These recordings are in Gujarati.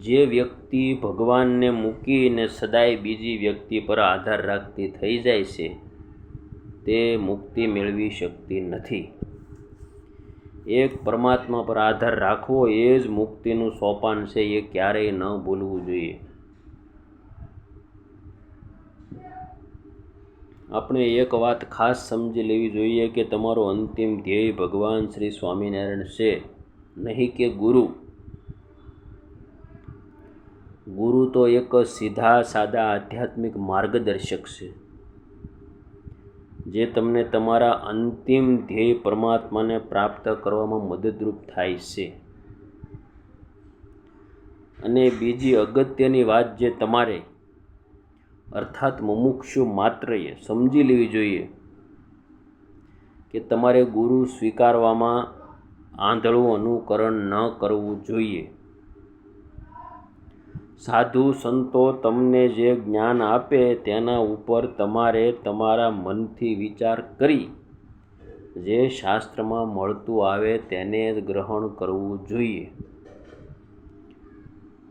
જે વ્યક્તિ ભગવાનને મૂકીને સદાય બીજી વ્યક્તિ પર આધાર રાખતી થઈ જાય છે, તે મુક્તિ મેળવી શકતી નથી. એક પરમાત્મા પર આધાર રાખવો એ જ મુક્તિનું સોપાન છે, એ ક્યારેય ન ભૂલવું જોઈએ. આપણે એક વાત ખાસ સમજી લેવી જોઈએ કે તમારો અંતિમ ધ્યેય ભગવાન શ્રી સ્વામિનારાયણ છે, નહીં કે ગુરુ. ગુરુ તો એક સીધા સાદા આધ્યાત્મિક માર્ગદર્શક છે. જે તમને તમારા અંતિમ ધ્યેય પરમાત્માને પ્રાપ્ત કરવામાં મદદરૂપ થાય છે. અને બીજી અગત્યની વાત જે તમારે, અર્થાત મુમુક્ષુ માત્રએ સમજી લેવી જોઈએ કે તમારે ગુરુ સ્વીકારવામાં આંધળું અનુકરણ ન કરવું જોઈએ. સાધુ સંતો તમને જે જ્ઞાન આપે તેના ઉપર તમારે તમારા મનથી વિચાર કરી જે શાસ્ત્રમાં મળતું આવે તેને જ ગ્રહણ કરવું જોઈએ.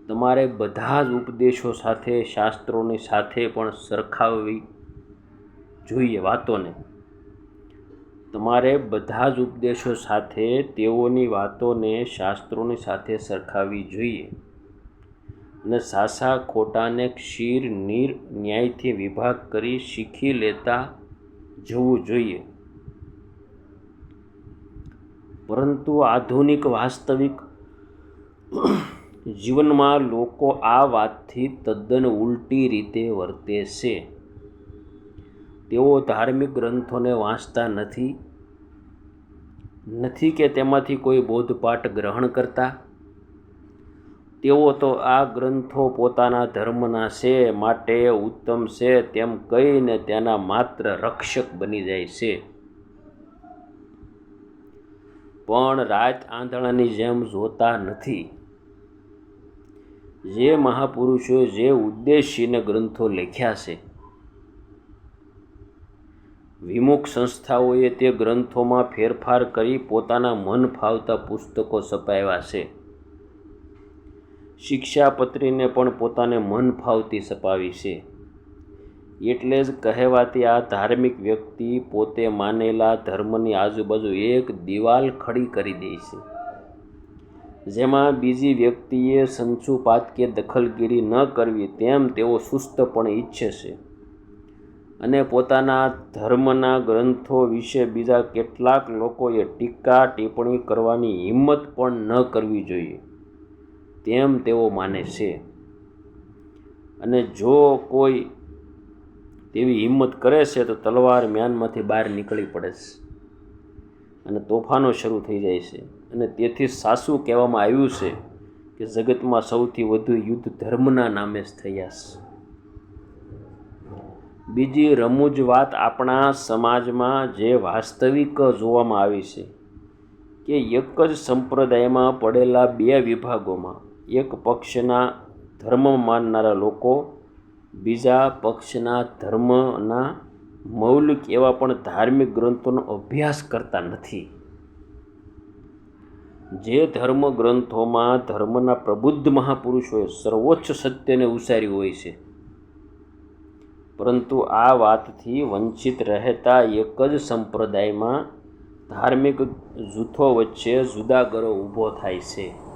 તમારે બધા જ ઉપદેશો સાથે, શાસ્ત્રોની સાથે પણ સરખાવવી જોઈએ વાતોને. તમારે બધા જ ઉપદેશો સાથે તેઓની વાતોને શાસ્ત્રોની સાથે સરખાવવી જોઈએ. અને સાસા ખોટાને ક્ષીર, નીર, ન્યાયથી વિભાગ કરી શીખી લેતા જવું જોઈએ. પરંતુ આધુનિક વાસ્તવિક જીવનમાં લોકો આ વાતથી તદ્દન ઉલટી રીતે વર્તે છે. તેઓ ધાર્મિક ગ્રંથોને વાંચતા નથી નથી કે તેમાંથી કોઈ બોધપાઠ ગ્રહણ કરતા તેઓ તો આ ગ્રંથો પોતાના ધર્મના છે, માટે ઉત્તમ છે, તેમ કહીને તેના માત્ર રક્ષક બની જાય છે. પણ રાત આંધળાની જેમ જોતા નથી. જે મહાપુરુષોએ જે ઉદ્દેશીને ગ્રંથો લખ્યા છે, વિમુખ સંસ્થાઓએ તે ગ્રંથોમાં ફેરફાર કરી પોતાના મન ફાવતા પુસ્તકો છપાવ્યા છે. શિક્ષાપત્રીને પણ પોતાને મન ફાવતી છપાવી છે. એટલે જ કહેવાતી આ ધાર્મિક વ્યક્તિ પોતે માનેલા ધર્મની આજુબાજુ એક દિવાલ ખડી કરી દે છે. જેમાં બીજી વ્યક્તિએ સંસુપાત કે દખલગીરી ન કરવી તેમ તેઓ સુસ્તપણે ઈચ્છે છે. અને પોતાના ધર્મના ગ્રંથો વિશે બીજા કેટલાક લોકોએ ટીકા ટિપ્પણી કરવાની હિંમત પણ ન કરવી જોઈએ. તેમ તેઓ માને છે. અને જો કોઈ તેવી હિંમત કરે છે, તો તલવાર મ્યાનમાંથી બહાર નીકળી પડે છે. અને તોફાનો શરૂ થઈ જાય છે. અને તેથી સાસુ કહેવામાં આવ્યું છે કે, જગતમાં સૌથી વધુ યુદ્ધ ધર્મના નામે જ થયા છે. બીજી રમૂજ વાત આપણા સમાજમાં જે વાસ્તવિક જોવામાં આવી છે કે, એક જ સંપ્રદાયમાં પડેલા બે વિભાગોમાં એક પક્ષના ધર્મ માનનારા લોકો બીજા પક્ષના ધર્મના મૌલિક એવા પણ ધાર્મિક ગ્રંથોનો અભ્યાસ કરતા નથી. જે ધર્મ ગ્રંથોમાં ધર્મના પ્રબુદ્ધ મહાપુરુષોએ સર્વોચ્ચ સત્યને ઉસાર્યું હોય છે, પરંતુ આ વાતથી વંચિત રહેતા એક જ સંપ્રદાયમાં ધાર્મિક જૂથો વચ્ચે જુદાગરો ઊભો થાય છે.